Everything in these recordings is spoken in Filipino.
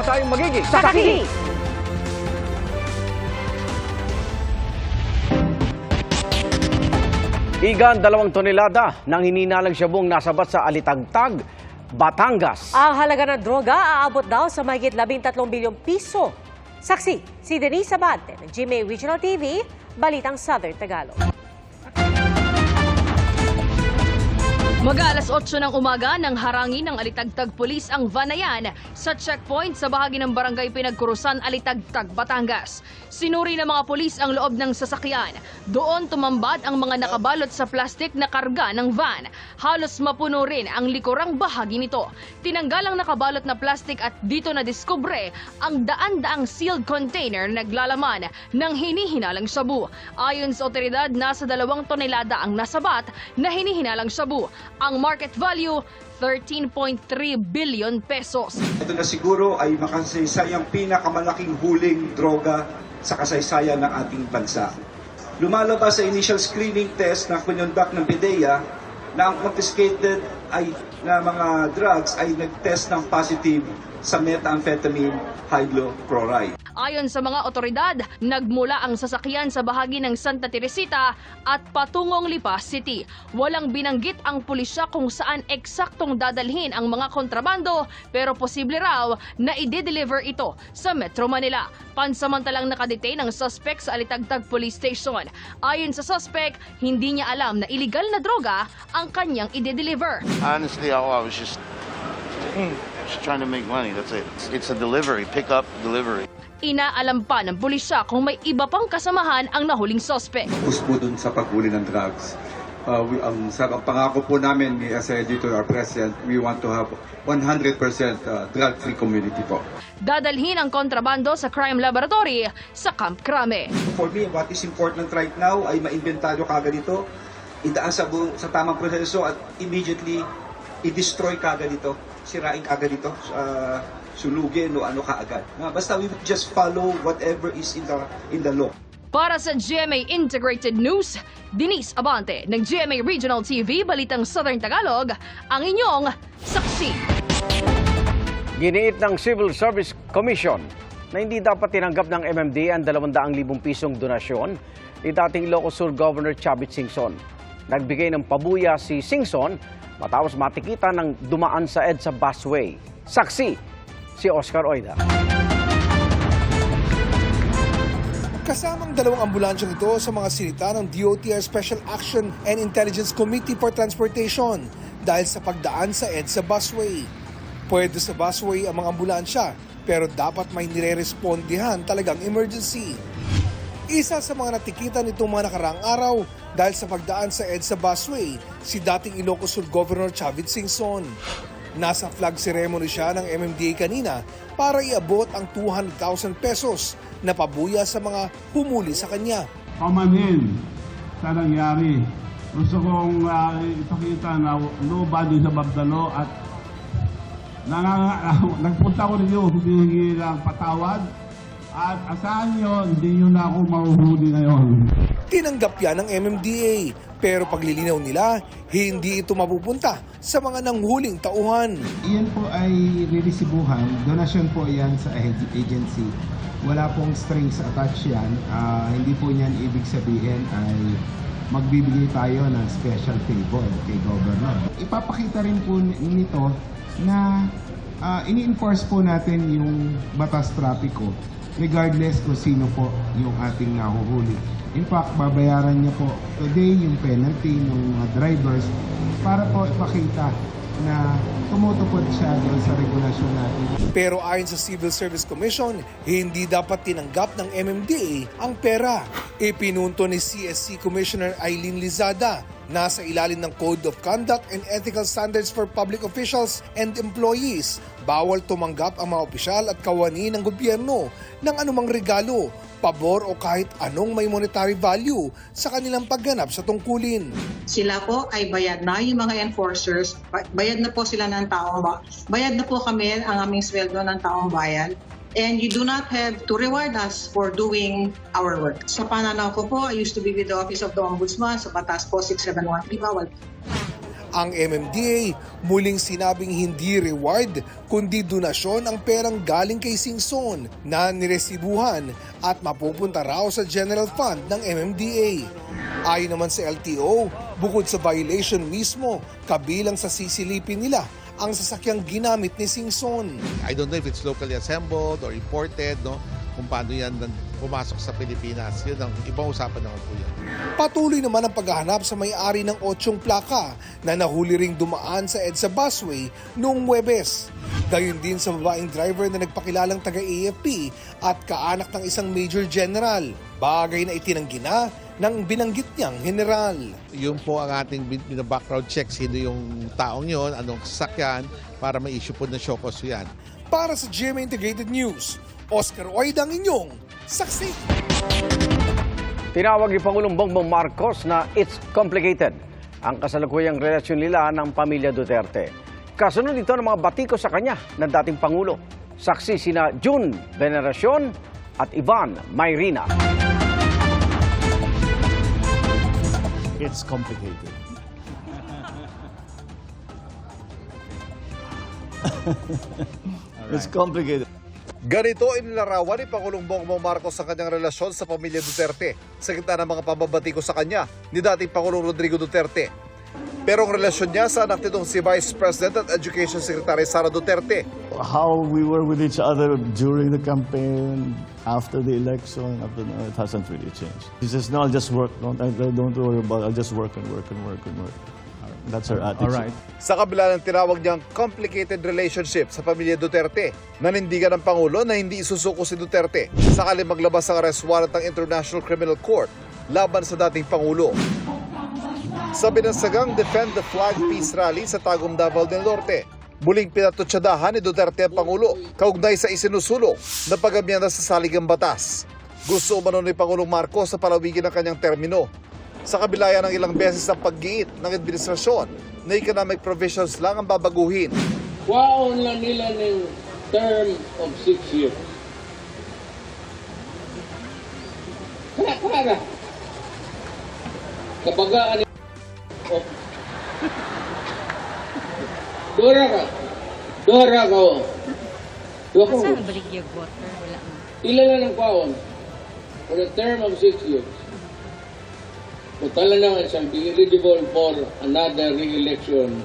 masayang magiging Sakaki! Igan, dalawang tonelada ng hininalang syabong nasabat sa Alitagtag, Batangas. Ang halaga ng droga aabot daw sa mahigit 13 bilyong piso. Saksi, si Denise Abante ng GMA Regional TV, Balitang Southern Tagalog. Mag-alas 8 ng umaga nang harangin ng Alitagtag Police ang van na yan sa checkpoint sa bahagi ng barangay Pinagkurusan, Alitagtag, Batangas. Sinuri ng mga pulis ang loob ng sasakyan. Doon tumambad ang mga nakabalot sa plastik na karga ng van. Halos mapuno rin ang likurang bahagi nito. Tinanggal ang nakabalot na plastik at dito na diskubre ang daan-daang sealed container na naglalaman ng hinihinalang sabu. Ayon sa otoridad, nasa dalawang tonelada ang nasabat na hinihinalang sabu. Ang market value, 13.3 billion pesos. Ito na siguro ay makasaysayang pinakamalaking huling droga sa kasaysayan ng ating bansa. Lumalabas sa initial screening test na kunondak ng PIDEA na ang confiscated ay na mga drugs ay nag-test ng positive sa methamphetamine hydrochloride. Ayon sa mga otoridad, nagmula ang sasakyan sa bahagi ng Santa Teresita at patungong Lipa City. Walang binanggit ang pulisya kung saan eksaktong dadalhin ang mga kontrabando pero posible raw na i-deliver ito sa Metro Manila. Pansamantalang nakadetain ang suspect sa Alitagtag Police Station. Ayon sa suspect, hindi niya alam na iligal na droga ang kanyang i-deliver. Honestly, ako, I was just, just trying to make money. That's it. It's a delivery, pick up, delivery. Inaalam pa ng pulisya kung may iba pang kasamahan ang nahuling suspect. focus po dun sa paghuli ng drugs. Uh, we, ang, sa, ang pangako po namin ni as editor, our president, we want to have 100% uh, drug-free community po. Dadalhin ang kontrabando sa crime laboratory sa Camp Crame. For me, what is important right now ay ma-inventaryo kagad ito, idaan sa, sa tamang proseso at immediately i-destroy kagad ito, sirain kagad ito, uh, sunugin o ano kaagad. Na basta we would just follow whatever is in the, in the law. Para sa GMA Integrated News, Denise Abante ng GMA Regional TV, Balitang Southern Tagalog, ang inyong saksi. Giniit ng Civil Service Commission na hindi dapat tinanggap ng MMD ang 200,000 pisong donasyon ni dating Ilocos Sur Governor Chavit Singson. Nagbigay ng pabuya si Singson matapos matikita ng dumaan sa EDSA busway. Saksi, si Oscar Oida. Kasamang dalawang ambulansyang ito sa mga sinita ng DOTR Special Action and Intelligence Committee for Transportation dahil sa pagdaan sa EDSA busway. Pwede sa busway ang mga ambulansya pero dapat may nire-respondihan talagang emergency. Isa sa mga natikitan nitong mga nakaraang araw dahil sa pagdaan sa EDSA busway, si dating Ilocos Governor Chavit Singson. Nasa flag ceremony siya ng MMDA kanina para iabot ang 200,000 pesos na pabuya sa mga humuli sa kanya. pamanin sa nangyari. Gusto kong ah, ipakita na nobody sa Bagdalo at nanganga, nagpunta ko ninyo, humihingi ng patawad at asahan nyo, hindi nyo na ako mahuhuli ngayon. Tinanggap yan ng MMDA pero paglilinaw nila, hindi ito mapupunta sa mga nanghuling tauhan. Iyan po ay riresibuhan. Donasyon po yan sa ag- agency. Wala pong strings attached yan. Ah, hindi po niyan ibig sabihin ay magbibigay tayo ng special favor kay governor. Ipapakita rin po ni- nito na ah, ini-enforce po natin yung batas trapiko regardless kung sino po yung ating nahuhuli. In fact, babayaran niya po today yung penalty ng mga drivers para po ipakita na tumutupad siya doon sa regulasyon natin. Pero ayon sa Civil Service Commission, hindi dapat tinanggap ng MMDA ang pera. Ipinunto ni CSC Commissioner Eileen Lizada nasa ilalim ng Code of Conduct and Ethical Standards for Public Officials and Employees. Bawal tumanggap ang mga opisyal at kawani ng gobyerno ng anumang regalo, pabor o kahit anong may monetary value sa kanilang pagganap sa tungkulin. sila po ay bayad na, yung mga enforcers, ba- bayad na po sila ng taong ba, bayad na po kami ang aming sweldo ng taong bayan. And you do not have to reward us for doing our work. Sa pananaw ko po, I used to be with the Office of the Ombudsman, sa batas po 6713, bawal. Ang MMDA muling sinabing hindi reward kundi donasyon ang perang galing kay Singson na niresibuhan at mapupunta raw sa general fund ng MMDA. Ayon naman sa LTO, bukod sa violation mismo, kabilang sa sisilipin nila ang sasakyang ginamit ni Singson. I don't know if it's locally assembled or imported, no? Kung paano yan pumasok sa Pilipinas. Yun ang ibang usapan naman po yan. Patuloy naman ang paghahanap sa may-ari ng otsyong plaka na nahuli ring dumaan sa EDSA busway noong Webes. Gayon din sa babaeng driver na nagpakilalang taga-AFP at kaanak ng isang major general. Bagay na itinanggi na ng binanggit niyang general. Yun po ang ating bina-background check. Sino yung taong yon, anong sasakyan, para ma-issue po ng show cause yan. Para sa GMA Integrated News, Oscar Oida ang inyong saksi. Tinawag ni Pangulong Bongbong Marcos na it's complicated ang kasalukuyang relasyon nila ng pamilya Duterte. Kasunod ito ng mga batiko sa kanya ng dating Pangulo. Saksi sina June Veneracion at Ivan Mayrina. It's complicated. It's complicated. Ganito inilarawan ni Pangulong Bongbong Marcos sa kanyang relasyon sa pamilya Duterte sa gitna ng mga pambabatiko sa kanya ni dating Pangulong Rodrigo Duterte. Pero ang relasyon niya sa anak nitong si Vice President at Education Secretary Sara Duterte How we were with each other during the campaign, after the election, after no, it hasn't really changed. He says, "No, I'll just work. Don't don't worry about. It. I'll just work and work and work and work." That's her attitude. sa kabila ng tinawag niyang complicated relationship sa pamilya Duterte. Nanindigan ng Pangulo na hindi isusuko si Duterte sakali maglabas ang arrest warrant ng International Criminal Court laban sa dating Pangulo. Sa binansagang Defend the Flag Peace Rally sa Tagum Davao del Norte, muling pinatutsadahan ni Duterte ang Pangulo kaugnay sa isinusulong na paggamyana sa saligang batas. Gusto umano ni Pangulong Marcos sa palawigin ng kanyang termino sa kabila ng ilang beses ang paggiit ng administrasyon na economic provisions lang ang babaguhin. Kwaon lang nila ng term of six years. Kaya, kaya. Kabagaan Dora ka. Dora ka. oh. Dora ka. Saan baligya water? Wala mo. Ilan na ng kwaon? For a term of six years. Mutala na siyang be eligible for another re-election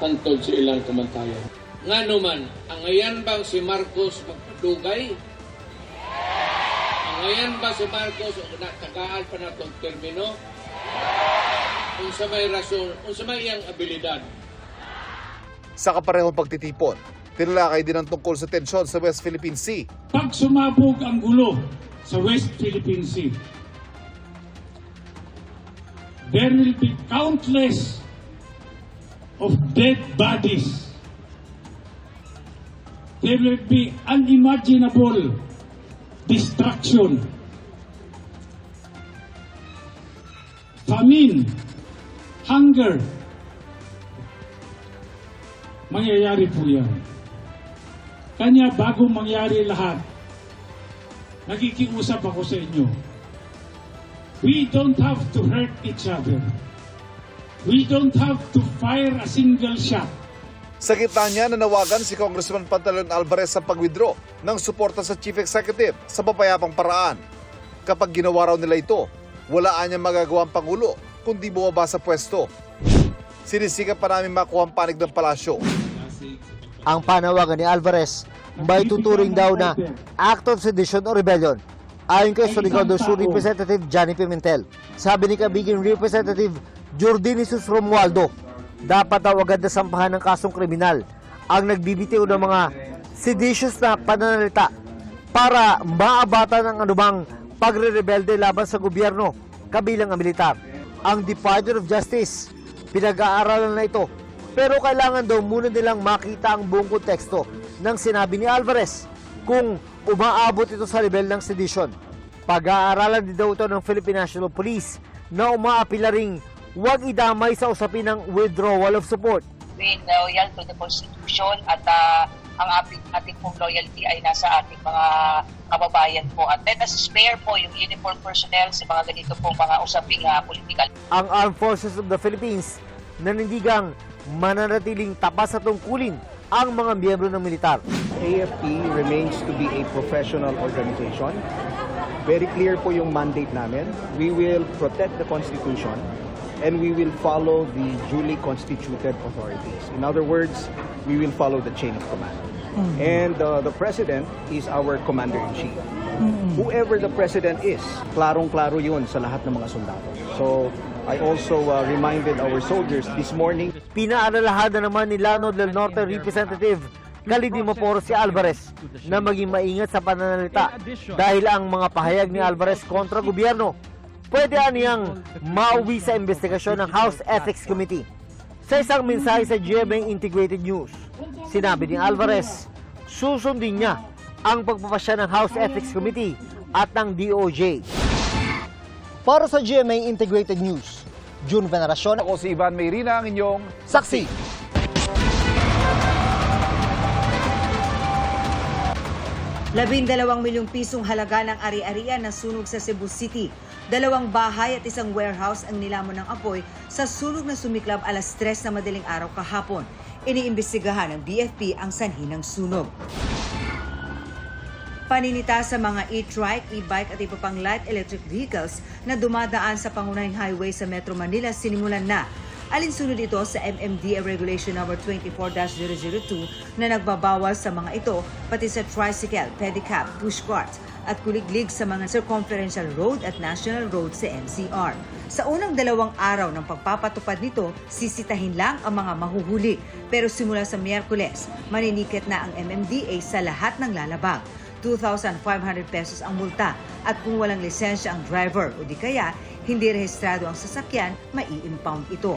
hantod sa ilang kamantayan. Nga naman, ang ngayon bang si Marcos magpadugay? Ang ngayon ba si Marcos o natagaan pa na itong termino? Kung sa may rason, kung sa may iyang abilidad. Sa kaparehong pagtitipon, tinalakay din ang tungkol sa tensyon sa West Philippine Sea. Pag sumabog ang gulo sa West Philippine Sea, there will be countless of dead bodies. There will be unimaginable destruction. Famine, hunger, mangyayari po yan. Kanya bago mangyari lahat, nakikiusap ako sa inyo. We don't have to hurt each other. We don't have to fire a single shot. Sa gitna niya, nanawagan si Congressman Pantalon Alvarez sa pag-withdraw ng suporta sa Chief Executive sa papayapang paraan. Kapag ginawa raw nila ito, wala niya magagawa ang Pangulo kundi bumaba sa pwesto. Sinisikap pa namin makuha ang panig ng palasyo. Ang panawagan ni Alvarez may tuturing daw na act of sedition or rebellion. Ayon kay Surigao do Sur Representative Johnny Pimentel, sabi ni Kabigin Representative Jordan Jesus Romualdo, dapat daw agad na sampahan ng kasong kriminal ang nagbibitiw ng mga seditious na pananalita para maabatan ang anumang pagre-rebelde laban sa gobyerno kabilang ang militar. Ang Department of Justice, pinag-aaralan na ito pero kailangan daw muna nilang makita ang buong konteksto ng sinabi ni Alvarez kung umaabot ito sa level ng sedition. Pag-aaralan din daw ito ng Philippine National Police na umaapila ring huwag idamay sa usapin ng withdrawal of support. Being loyal to the Constitution at ah, ang ating, ating pong loyalty ay nasa ating mga kababayan po. At let us spare po yung uniform personnel sa mga ganito pong mga usaping uh, political. Ang Armed Forces of the Philippines nanindigang mananatiling tapat sa tungkulin ang mga miyembro ng militar. AFP remains to be a professional organization. Very clear po yung mandate namin. We will protect the Constitution and we will follow the duly constituted authorities. In other words, we will follow the chain of command. And uh, the President is our Commander-in-Chief. Whoever the President is, klarong-klaro yun sa lahat ng mga sundalo. So, I also uh, reminded our soldiers this morning Pinaalalahan na naman ni Lano del Norte Representative Kalidimo Poro si Alvarez na maging maingat sa pananalita dahil ang mga pahayag ni Alvarez kontra gobyerno pwede aniyang mauwi sa investigasyon ng House Ethics Committee. Sa isang mensahe sa GMA Integrated News, sinabi ni Alvarez, susundin niya ang pagpapasya ng House Ethics Committee at ng DOJ. Para sa GMA Integrated News, June Veneracion. Ako si Ivan Mayrina, ang inyong Saksi. Labindalawang milyong pisong halaga ng ari-arian na sunog sa Cebu City. Dalawang bahay at isang warehouse ang nilamon ng apoy sa sunog na sumiklab alas 3 na madaling araw kahapon. Iniimbestigahan ng BFP ang sanhi ng sunog. Paninita sa mga e-trike, e-bike at iba pang light electric vehicles na dumadaan sa pangunahing highway sa Metro Manila sinimulan na. Alinsunod ito sa MMDA Regulation No. 24-002 na nagbabawal sa mga ito pati sa tricycle, pedicab, pushcart at kuliglig sa mga circumferential road at national road sa NCR. Sa unang dalawang araw ng pagpapatupad nito, sisitahin lang ang mga mahuhuli. Pero simula sa Miyerkules, maninikit na ang MMDA sa lahat ng lalabag. 2,500 pesos ang multa at kung walang lisensya ang driver o di kaya hindi rehistrado ang sasakyan, mai-impound ito.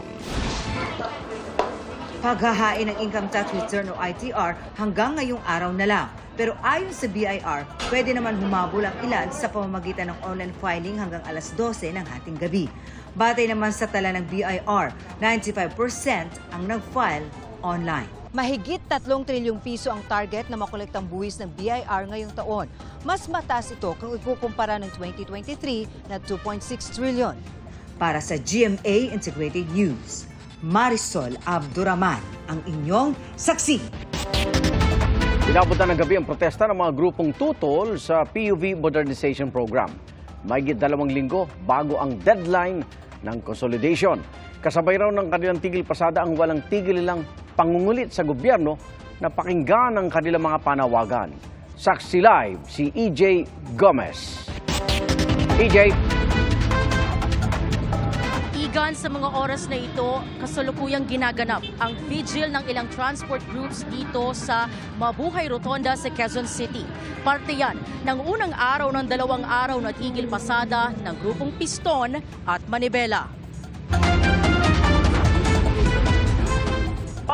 Paghahain ng income tax return o ITR hanggang ngayong araw na lang. Pero ayon sa BIR, pwede naman humabol ang ilan sa pamamagitan ng online filing hanggang alas 12 ng hating gabi. Batay naman sa tala ng BIR, 95% ang nag-file online. Mahigit 3 trilyong piso ang target na makolektang buwis ng BIR ngayong taon. Mas mataas ito kung ikukumpara ng 2023 na 2.6 trilyon. Para sa GMA Integrated News, Marisol Abduraman, ang inyong saksi. Inabutan ng gabi ang protesta ng mga grupong tutol sa PUV Modernization Program. Mahigit dalawang linggo bago ang deadline ng consolidation. Kasabay raw ng kanilang tigil pasada ang walang tigil nilang pangungulit sa gobyerno na pakinggan ang kanilang mga panawagan. Saksi Live, si EJ Gomez. EJ, Igan sa mga oras na ito, kasalukuyang ginaganap ang vigil ng ilang transport groups dito sa Mabuhay Rotonda sa Quezon City. Parte yan ng unang araw ng dalawang araw na tigil pasada ng grupong Piston at Manibela.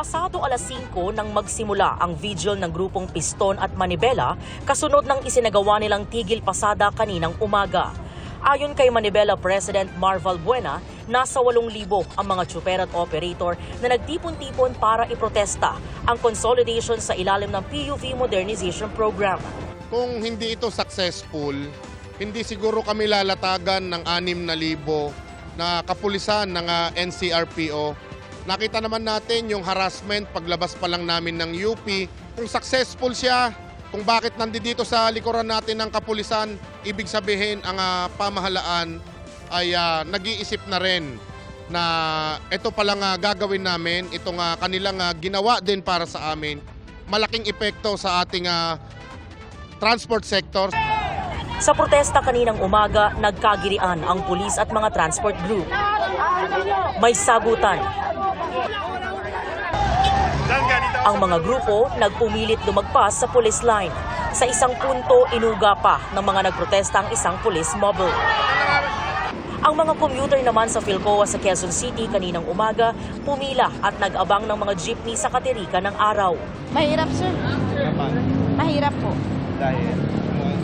Pasado alas 5 nang magsimula ang vigil ng grupong Piston at Manibela kasunod ng isinagawa nilang tigil pasada kaninang umaga. Ayon kay Manibela President Marval Buena, nasa 8,000 ang mga tsuper at operator na nagtipon-tipon para iprotesta ang consolidation sa ilalim ng PUV Modernization Program. Kung hindi ito successful, hindi siguro kami lalatagan ng 6,000 na kapulisan ng ah, NCRPO. Nakita naman natin yung harassment paglabas pa lang namin ng UP. Kung successful siya, kung bakit nandito sa likuran natin ng kapulisan, ibig sabihin ang ah, pamahalaan ay ah, nag-iisip na rin na ito palang uh, gagawin namin, itong ah, kanilang ah, ginawa din para sa amin, malaking epekto sa ating ah, transport sector. Sa protesta kaninang umaga, nagkagirian ang pulis at mga transport group. May sagutan. Ang mga grupo nagpumilit lumagpas sa police line. Sa isang punto, inuga pa ng mga nagprotesta ang isang police mobile. Ang mga commuter naman sa Philcoa sa Quezon City kaninang umaga, pumila at nag-abang ng mga jeepney sa katirika ng araw. Mahirap, sir. Mahirap po. Dahil,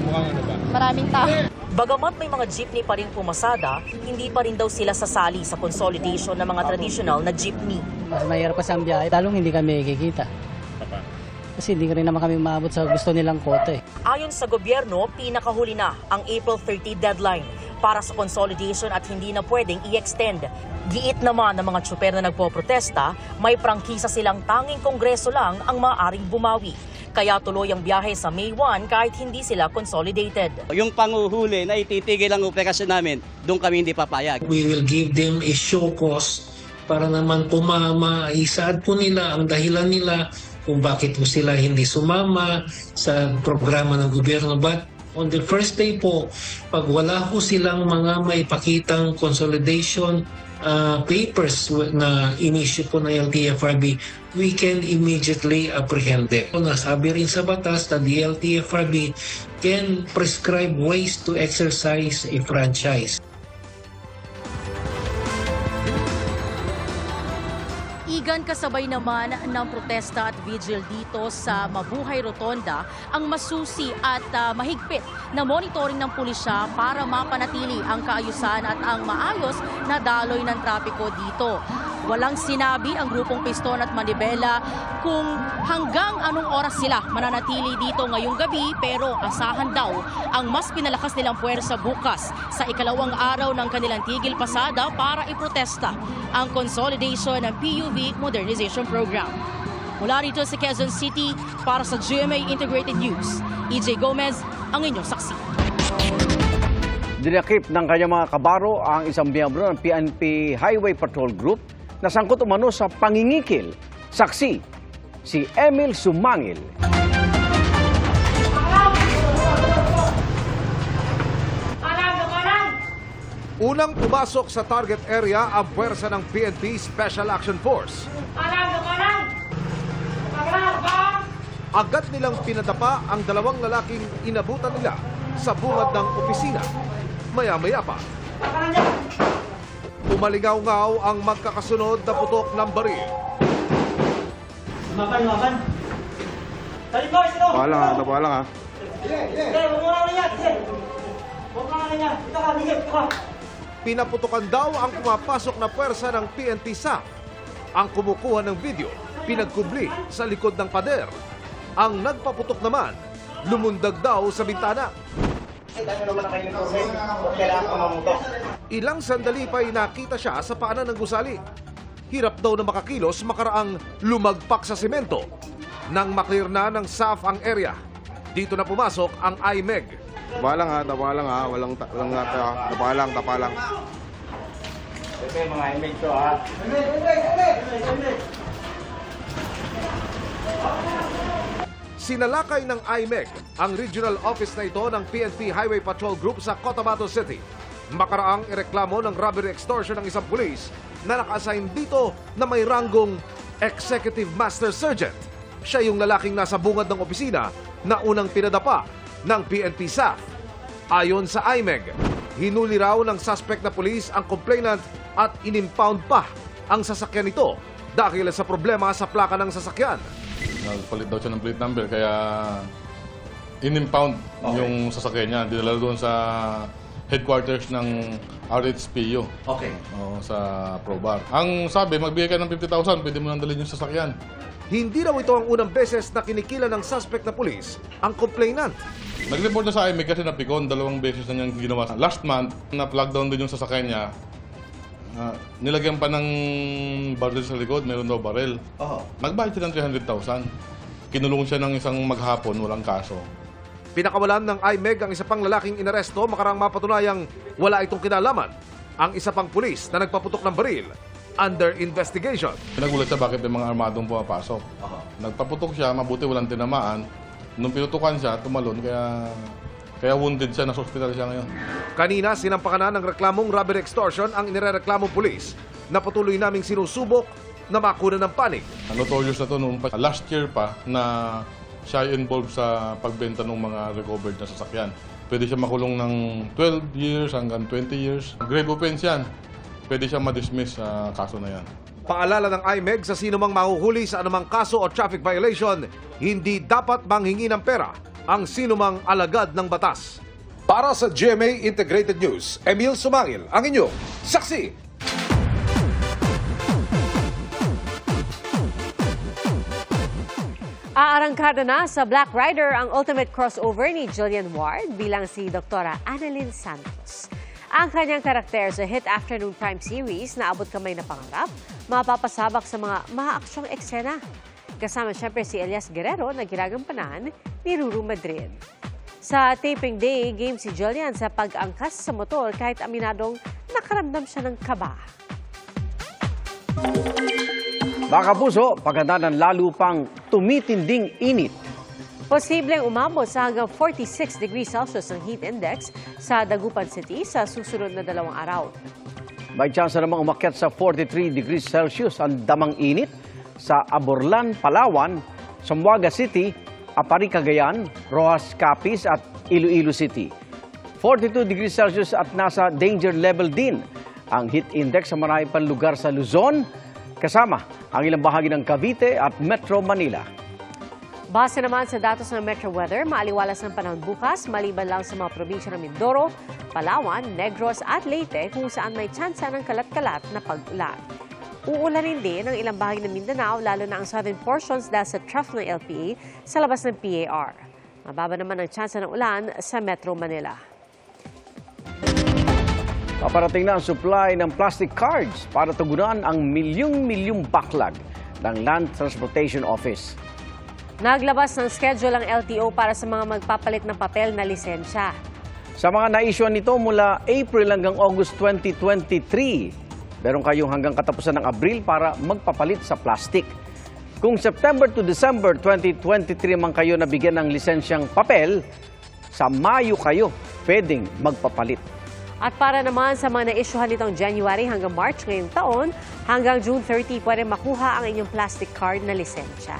mukhang ano ba? Maraming tao. Bagamat may mga jeepney pa rin pumasada, hindi pa rin daw sila sasali sa consolidation ng mga traditional na jeepney. Mas mahirap kasi ang biyahe, talong hindi kami kikita. Kasi hindi rin naman kami maabot sa gusto nilang kote. Ayon sa gobyerno, pinakahuli na ang April 30 deadline. para sa consolidation at hindi na pwedeng i-extend. Giit naman ng mga tsuper na nagpoprotesta, may prangkisa silang tanging kongreso lang ang maaaring bumawi. Kaya tuloy ang biyahe sa May 1 kahit hindi sila consolidated. Yung panguhuli na ititigil ang operasyon namin, doon kami hindi papayag. We will give them a show cause para naman po ma maisaad po nila ang dahilan nila kung bakit po sila hindi sumama sa programa ng gobyerno. But on the first day po, pag wala po silang mga maipakitang consolidation uh, papers na in-issue po ng LTFRB, we can immediately apprehend them. Nasabi rin sa batas na the LTFRB can prescribe ways to exercise a franchise. Igan kasabay naman ng protesta at vigil dito sa Mabuhay Rotonda ang masusi at ah, mahigpit na monitoring ng pulisya para mapanatili ang kaayusan at ang maayos na daloy ng trapiko dito. Walang sinabi ang grupong Piston at Manibela kung hanggang anong oras sila mananatili dito ngayong gabi pero asahan daw ang mas pinalakas nilang puwersa bukas sa ikalawang araw ng kanilang tigil pasada para iprotesta ang consolidation ng PUV Modernization Program. Mula rito sa Quezon City para sa GMA Integrated News, EJ Gomez ang inyong saksi. Dinakip ng kanyang mga kabaro ang isang miyembro ng PNP Highway Patrol Group na sangkot umano sa pangingikil. Saksi, si Emil Sumangil. Unang pumasok sa target area ang puwersa ng PNP Special Action Force. Agad nilang pinadapa ang dalawang lalaking inabutan nila sa bungad ng opisina. Maya-maya pa. Umalingaw-ngaw ang magkakasunod na putok ng baril. Makan, makan. Tayo ko, sino? Palang ha, palang ha. Sige, huwag mo na yan, sige. Huwag mo na yan. Ito ka, bigit, ito ka. Pinaputukan daw ang pumapasok na puwersa ng PNP SAF. Ang kumukuha ng video, pinagkubli sa likod ng pader. Ang nagpaputok naman, lumundag daw sa bintana. Ilang sandali pa'y nakita siya sa paanan ng gusali. Hirap daw na makakilos makaraang lumagpak sa simento. Nang maklear na ng SAF ang area, dito na pumasok ang IMEG. Tapalang ha, tapalang ha. Walang, ta- walang nata. Tapalang, tapalang. Ito yung mga image ko, ha? Sinalakay ng IMEG ang regional office na ito ng PNP Highway Patrol Group sa Cotabato City. Makaraang ireklamo ng robbery extortion ng isang pulis na naka-assign dito na may ranggong Executive Master Sergeant. Siya yung lalaking nasa bungad ng opisina na unang pinadapa ng PNP SAF. Ayon sa IMEG, hinuli raw ng suspect na pulis ang complainant at inimpound pa ang sasakyan nito dahil sa problema sa plaka ng sasakyan. Nagpalit daw siya ng plate number kaya in-impound yung sasakyan niya. Dinala doon sa headquarters ng RHPU. Okay. Oo, sa Probar. Ang sabi, magbigay ka ng 50,000, pwede mo nang dalhin yung sasakyan. Hindi raw ito ang unang beses na kinikila ng suspect na pulis ang complainant. Nag-report na sa IMEG kasi napikon, dalawang beses na niyang ginawa. Last month, na-plug down din yung sasakyan niya. Ah, nilagyan pa ng barrel sa likod, meron daw barrel. Nagbayad siya ng 300,000. Kinulong siya ng isang maghapon, walang kaso. Pinakawalan ng IMEG ang isa pang lalaking inaresto makarang mapatunayang wala itong kinalaman. Ang isa pang pulis na nagpaputok ng baril under investigation. Nagulat siya bakit may mga armadong pumapasok. Nagpaputok siya, mabuti walang tinamaan. Nung pinutukan siya, tumalon, kaya kaya wounded siya, nasa hospital siya ngayon. Kanina sinampakan na ng reklamong robbery extortion ang inireklamong pulis na patuloy naming sinusubok na makuna ng panig. Notorious na to noong last year pa na siya involved sa pagbenta ng mga recovered na sasakyan. Pwede siya makulong ng 12 years hanggang 20 years. Grave offense yan. Pwede siya ma-dismiss sa kaso na yan. Paalala ng IMEG sa sino mang mahuhuli sa anumang kaso o traffic violation, hindi dapat manghingi ng pera ang sino mang alagad ng batas. Para sa GMA Integrated News, Emil Sumangil, ang inyong saksi. Aarangkada na sa Black Rider ang ultimate crossover ni Julian Ward bilang si Dr. Annalyn Santos. Ang kanyang karakter sa hit afternoon prime series na abot kamay na pangarap, mapapasabak sa mga maaaksyong eksena. Kasama siyempre si Elias Guerrero na ginagampanan ni Ruru Madrid. Sa taping day, game si Julian sa pag-angkas sa motor kahit aminadong nakaramdam siya ng kaba. Mga kapuso, paganda ng lalo pang tumitinding init. Posibleng umabot sa hanggang 46 degrees Celsius ang heat index sa Dagupan City sa susunod na dalawang araw. May chance namang umakyat sa 43 degrees Celsius ang damang init sa Aborlan, Palawan, Zamboanga City, Apari, Cagayan, Rojas, Capiz at Iloilo City. 42 degrees Celsius at nasa danger level din ang heat index sa marami pang lugar sa Luzon, kasama ang ilang bahagi ng Cavite at Metro Manila. Base naman sa datos ng Metro Weather, maaliwalas ng panahon bukas maliban lang sa mga probinsya ng Mindoro, Palawan, Negros at Leyte kung saan may tsansa ng kalat-kalat na pag-ulan. Uulanin din ang ilang bahagi ng Mindanao lalo na ang southern portions dahil sa trough ng LPA sa labas ng PAR. Mababa naman ang tsansa ng ulan sa Metro Manila. Paparating na ang supply ng plastic cards para tugunan ang milyong-milyong backlog ng Land Transportation Office. Naglabas ng schedule ang LTO para sa mga magpapalit ng papel na lisensya. Sa mga na-issuean nito mula April hanggang August 2023, meron kayong hanggang katapusan ng Abril para magpapalit sa plastic. Kung September to December 2023 man kayo nabigyan ng lisensyang papel, sa Mayo kayo pwedeng magpapalit. At para naman sa mga na-issuehan nitong January hanggang March ngayong taon, hanggang June 30 pwede makuha ang inyong plastic card na lisensya.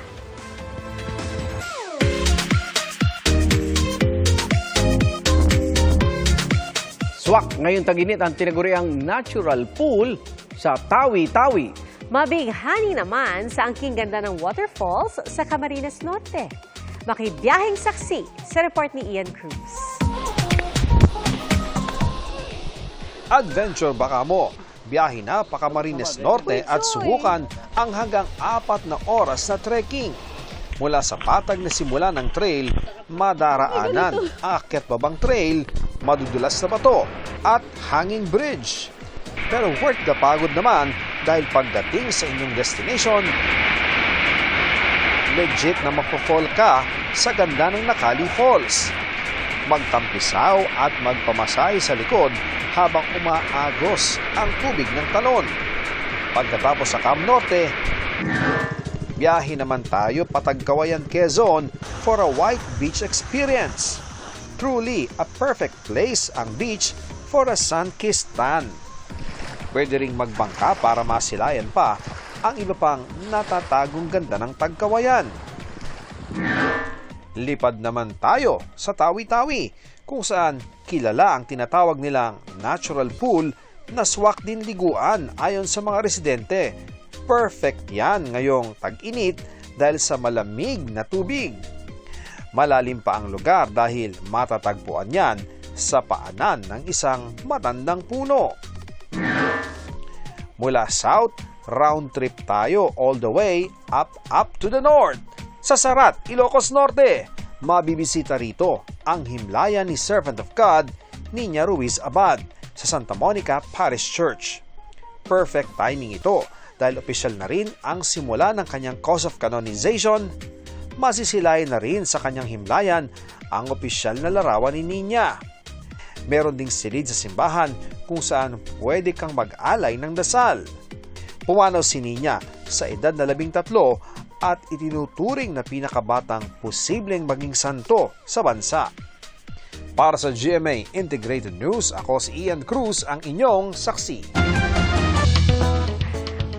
Swak ngayong taginit ang tinaguriang natural pool sa Tawi-Tawi. Mabighani naman sa angking ganda ng waterfalls sa Camarines Norte. Makibiyahing saksi sa report ni Ian Cruz. Adventure baka mo. Biyahe na pa Camarines Norte at subukan ang hanggang apat na oras na trekking. Mula sa patag na simula ng trail, madaraanan, akyat babang trail, madudulas na bato, at hanging bridge. Pero worth the pagod naman dahil pagdating sa inyong destination, legit na magpo-fall ka sa ganda ng Nakali Falls. Magtampisaw at magpamasay sa likod habang umaagos ang tubig ng talon. Pagkatapos sa Cam Norte, biyahe naman tayo patagkawayan Quezon for a white beach experience. Truly a perfect place ang beach for a sun-kissed tan. Pwede ring magbangka para masilayan pa ang iba pang natatagong ganda ng tagkawayan. Lipad naman tayo sa Tawi-Tawi kung saan kilala ang tinatawag nilang natural pool na swak din liguan ayon sa mga residente. Perfect yan ngayong tag-init dahil sa malamig na tubig. Malalim pa ang lugar dahil matatagpuan yan sa paanan ng isang matandang puno. Mula south, round trip tayo all the way up up to the north. Sa Sarat, Ilocos Norte, mabibisita rito ang himlayan ni Servant of God, Niña Ruiz Abad, sa Santa Monica Parish Church. Perfect timing ito dahil opisyal na rin ang simula ng kanyang cause of canonization. Masisilayan na rin sa kanyang himlayan ang opisyal na larawan ni Niña. Meron ding silid sa simbahan kung saan pwede kang mag-alay ng dasal. Pumanaw si Niña sa edad na labing tatlo at itinuturing na pinakabatang posibleng maging santo sa bansa. Para sa GMA Integrated News, ako si Ian Cruz, ang inyong saksi.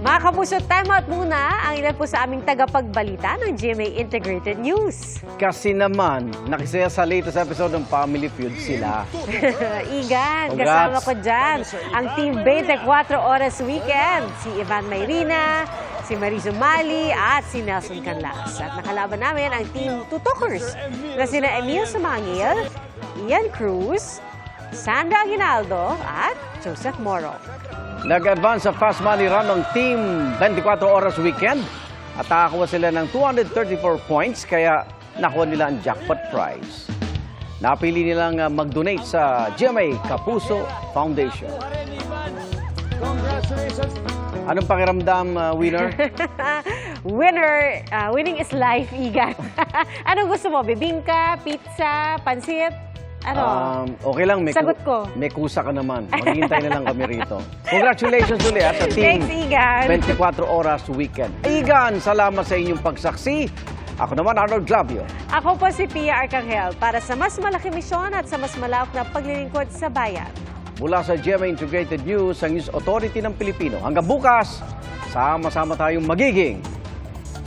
Mga kapuso, time out muna ang ilan po sa aming tagapagbalita ng GMA Integrated News. Kasi naman, nakisaya sa latest episode ng Family Feud sila. Igan, Congrats. kasama ko dyan. Ang Team 24 Oras Weekend. Si Ivan Mayrina, si Marizo Mali, at si Nelson Canlas. At nakalaban namin ang Team Tutokers na sina Emil Sumangil, Ian Cruz, Sandra Aguinaldo, at Joseph Moro. Nag-advance sa fast money run ng Team 24 Oras Weekend at nakakuha sila ng 234 points kaya nakuha nila ang jackpot prize. Napili nilang ah, mag-donate sa GMA Kapuso Foundation. Anong pakiramdam, ah, winner? Winner, ah, winning is life, Igan. Anong gusto mo? Bibingka, pizza, pansit? Ano? Um, okay lang, may, Sagot ko. may kusa ka naman. Maghihintay na lang kami rito. Congratulations ulit ah, sa team Thanks, Igan. 24 Oras Weekend. Igan, salamat sa inyong pagsaksi. Ako naman, Arnold Glavio. Ako po si Pia Arcangel para sa mas malaki misyon at sa mas malawak na paglilingkod sa bayan. Mula sa GMA Integrated News, ang News Authority ng Pilipino. Hanggang bukas, sama-sama tayong magiging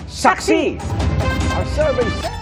saksi! Our service